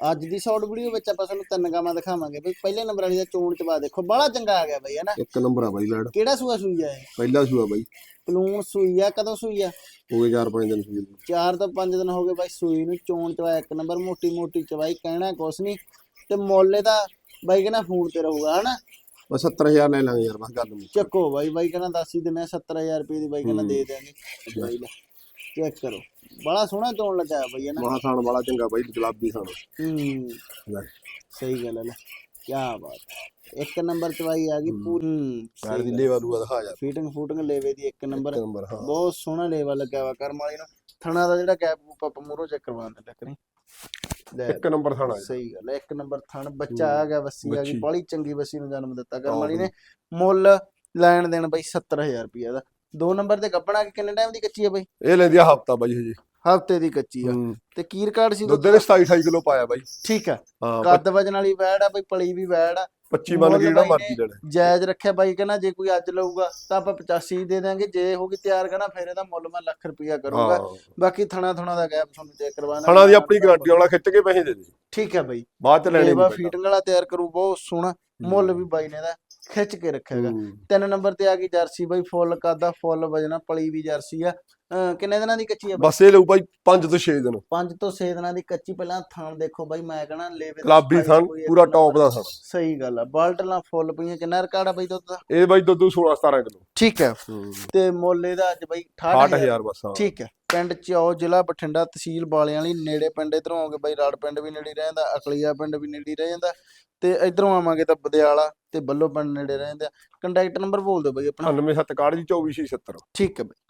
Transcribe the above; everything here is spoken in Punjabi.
ਅੱਜ ਦੀ ਸ਼ਾਰਟ ਵੀਡੀਓ ਵਿੱਚ ਆਪਾਂ ਤੁਹਾਨੂੰ ਤਿੰਨ ਗਾਵਾਂ ਦਿਖਾਵਾਂਗੇ ਬਈ ਪਹਿਲੇ ਨੰਬਰ ਵਾਲੀ ਦਾ ਚੋਣ ਚਵਾ ਦੇਖੋ ਬੜਾ ਚੰਗਾ ਆ ਗਿਆ ਬਈ ਹਨਾ ਇੱਕ ਨੰਬਰ ਆ ਬਾਈ ਬੈੜ ਕਿਹੜਾ ਸੂਆ ਸੂਈ ਆ ਇਹ? ਪਹਿਲਾ ਸੂਆ ਬਾਈ। ਪਲੂਣ ਸੂਈ ਆ ਕਦੋਂ ਸੂਈ ਆ? ਹੋ ਗਏ 4-5 ਦਿਨ ਸੂਈ ਨੂੰ। 4 ਤੋਂ 5 ਦਿਨ ਹੋ ਗਏ ਬਾਈ ਸੂਈ ਨੂੰ ਚੋਣ ਚਵਾ ਇੱਕ ਨੰਬਰ ਮੋਟੀ ਮੋਟੀ ਚਵਾਈ ਕਹਿਣਾ ਕੁਛ ਨਹੀਂ ਤੇ ਮੁੱਲ ਇਹਦਾ ਬਾਈ ਕਹਿੰਦਾ ਫੋਨ ਤੇ ਰਹੂਗਾ ਹਨਾ ਬਸ 70000 ਲੈ ਲਾਂਗੇ ਯਾਰ ਬਸ ਗੱਲ ਮੁੱਕ ਚੱਕੋ ਬਾਈ ਬਾਈ ਕਹਿੰਦਾ ਦੱਸ ਹੀ ਦਿੰਨੇ 70000 ਰੁਪਏ ਦੀ ਬਾਈ ਕਹਿੰਦਾ ਦੇ ਦਿਆਂਗੇ। ਬਾਈ ਲੈ। ਚੈੱਕ ਕਰੋ। ਬੜਾ ਸੋਹਣਾ ਚੋਣ ਲੱਗਾ ਬਾਈ ਹਨਾ ਮਹਾ ਖਾਣ ਵਾਲਾ ਚੰਗਾ ਬਾਈ ਗੁਲਾਬੀ ਖਾਣ ਹੂੰ। ਲੈ। ਸਹੀ ਗੱਲ ਹੈ ਲੈ ਕੀ ਬਾਤ ਹੈ। ਇੱਕ ਨੰਬਰ ਚਵਾਈ ਆ ਗਈ ਪੂਰੀ। ਬੈੜ ਦੀ ਲੇਵਾ ਲੂਆ ਦਿਖਾ ਯਾਰ। ਫੀਟਿੰਗ ਫੂਟਿੰਗ ਲੇਵੇ ਦੀ ਇੱਕ ਨੰਬਰ। ਹਾਂ। ਬਹੁਤ ਸੋਹਣਾ ਲੇਵਾ ਲੱਗਿਆ ਵਾ ਕਰਮ ਵਾਲੀ ਨੂੰ। ਥਣਾ ਦਾ ਜਿਹੜਾ ਗੈਪ ਆਪਾਂ ਮੂਰੋਂ ਚੈੱਕ ਕਰਵਾਉਂਦੇ ਲੱਕਰੀ ਲੈ। ਇੱਕ ਨੰਬਰ ਖਾਣਾ ਸਹੀ ਗੱਲ ਹੈ ਇੱਕ ਨੰਬਰ ਥਣ। ਬੱਚਾ ਆ ਗਿਆ ਵੱਸੀ ਆ ਗਈ। ਬੜੀ ਚੰਗੀ ਵੱਸੀ ਨੂੰ ਜਨਮ ਦਿੱਤਾ ਕਰਮ ਹਾਂ ਵਾਲੀ। ਨੇ। ਮੁੱਲ ਲੈਣ ਦੇਣ ਬਈ 70000 ਰੁਪਏ ਦਾ। ਦੋ ਨੰਬਰ ਤੇ ਗੱਪਣਾ ਕਿ ਕਿੰਨੇ ਟਾਈਮ ਦੀ ਕੱਚੀ ਆ ਬਈ? ਇਹ ਲੈਂਦੀ ਆ ਹਫਤਾ ਬਾਈ ਹਜੇ। ਹਫ਼ਤੇ ਦੀ ਕੱਚੀ ਆ। ਹੂੰ। ਤੇ ਕੀ ਰਿਕਾਰਡ ਸੀ ਦੁੱਧ ਨੇ 27 28 ਕਿਲੋ ਪਾਇਆ ਬਾਈ। ਠੀਕ ਆ। ਹਾਂ ਕੱਦ ਵਜਨ ਵਾਲੀ ਵੈੜ ਆ ਬਈ ਪਲੀ ਵੀ ਵੈੜ ਆ। 25 ਮੰਨ ਕੇ ਜਿਹੜਾ ਮੁੱਲ ਮਰਜ਼ੀ ਲੈਣਾ ਜਾਇਜ਼ ਰੱਖਿਆ ਬਾਈ ਕਹਿੰਦਾ ਜੇ ਕੋਈ ਅੱਜ ਲਊਗਾ ਤਾਂ ਆਪਾਂ 85 ਦੇ ਦਾਂਗੇ ਜੇ ਹੋਗੀ ਤਿਆਰ ਕਰਨਾ ਫਿਰ ਇਹਦਾ ਮੁੱਲ ਮੈਂ ਲੱਖ ਰੁਪਇਆ ਕਰੂੰਗਾ। ਹਾਂ। ਬਾਕੀ ਥਣਾ ਥਣਾ ਦਾ ਗੈਪ ਤੁਹਾਨੂੰ ਚੈੱਕ ਕਰਵਾਣਾ ਖਾਣਾ ਦੀ ਆਪਣੀ ਗਾਰੰਟੀ ਵਾਲਾ ਖਿੱਚ ਕੇ ਪੈਸੇ ਦੇ ਦੇ। ਠੀਕ ਹੈ ਬਾਈ। ਬਾਅਦ ਚ ਲੈਣੇ ਲੇਵਾ ਨਹੀਂ ਫੀਟਿੰਗ ਵਾਲਾ ਤਿਆਰ ਕਰੂ ਬਹੁਤ ਸੋਹਣਾ। ਮੁੱਲ ਵੀ ਬਾਈ ਨੇ ਦਾ ਖਿੱਚ ਕੇ ਰੱਖਿਆਗਾ। ਤਿੰਨ ਨੰਬਰ ਤੇ ਆ ਗਈ ਜਰਸੀ ਬਾਈ ਫੁੱਲ ਕਾਦਾ ਫੁੱਲ ਵਜਣਾ ਪਲੀ ਵੀ ਜਰਸੀ ਆ। ਅਹ ਕਿੰਨੇ ਦਿਨਾਂ ਦੀ ਕੱਚੀ ਆ ਬਾਈ? ਬਸ ਇਹ ਲਊ ਬਾਈ 5 ਤੋਂ 6 ਦਿਨ। ਪੰਜ ਤੋਂ 6 ਦਿਨਾਂ ਦੀ ਕੱਚੀ ਪਹਿਲਾਂ ਥਣ ਦੇਖੋ ਬਾਈ ਮੈਂ ਕਹਣਾ ਲੇਵੇ ਦੀ ਗੁਲਾਬੀ ਸਫ਼ਾਈ ਥਣ ਕੋਈ ਪੂਰਾ ਟੌਪ ਦਾ ਥਣ ਸਹੀ ਗੱਲ ਆ ਬਾਲਟਲਾਂ ਫੁੱਲ ਪਈਆਂ ਕਿੰਨਾ ਰਿਕਾਰਡ ਆ ਬਾਈ ਦੁੱਧ ਦਾ? ਇਹ ਬਾਈ ਦੁੱਧ 16 17 ਕਿਲੋ। ਠੀਕ ਹੈ। ਤੇ ਮੁੱਲ ਇਹਦਾ ਅੱਜ ਬਾਈ 68000 68000 ਬਸ ਹਾਂ। ਠੀਕ ਹੈ ਪਿੰਡ ਚੌ ਜ਼ਿਲ੍ਹਾ ਬਠਿੰਡਾ ਤਹਿਸੀਲ ਬਾਲਿਆਂ ਵਾਲੀ ਨੇੜੇ ਪਿੰਡ ਇਧਰੋਂ ਆਓਗੇ ਬਾਈ ਰਾੜ ਪਿੰਡ ਵੀ ਨੇੜੇ ਰਹਿੰਦਾ ਅਕਲੀਆ ਪਿੰਡ ਵੀ ਨੇੜੇ ਰਹਿ ਜਾਂਦਾ। ਤੇ ਇਧਰੋਂ ਆਵਾਂਗੇ ਤਾਂ ਬਦਿਆਲਾ ਤੇ ਬੱਲੋ ਪਿੰਡ ਨੇੜੇ ਰਹਿੰਦਾ ਕੰਟੈਕਟ ਨੰਬਰ ਬੋਲ ਦਿਓ ਬਾਈ ਆਪਣਾ। 97 7 ਕਾਰਡ ਜੀ 24 70 ਠੀਕ ਹੈ ਬਾਈ।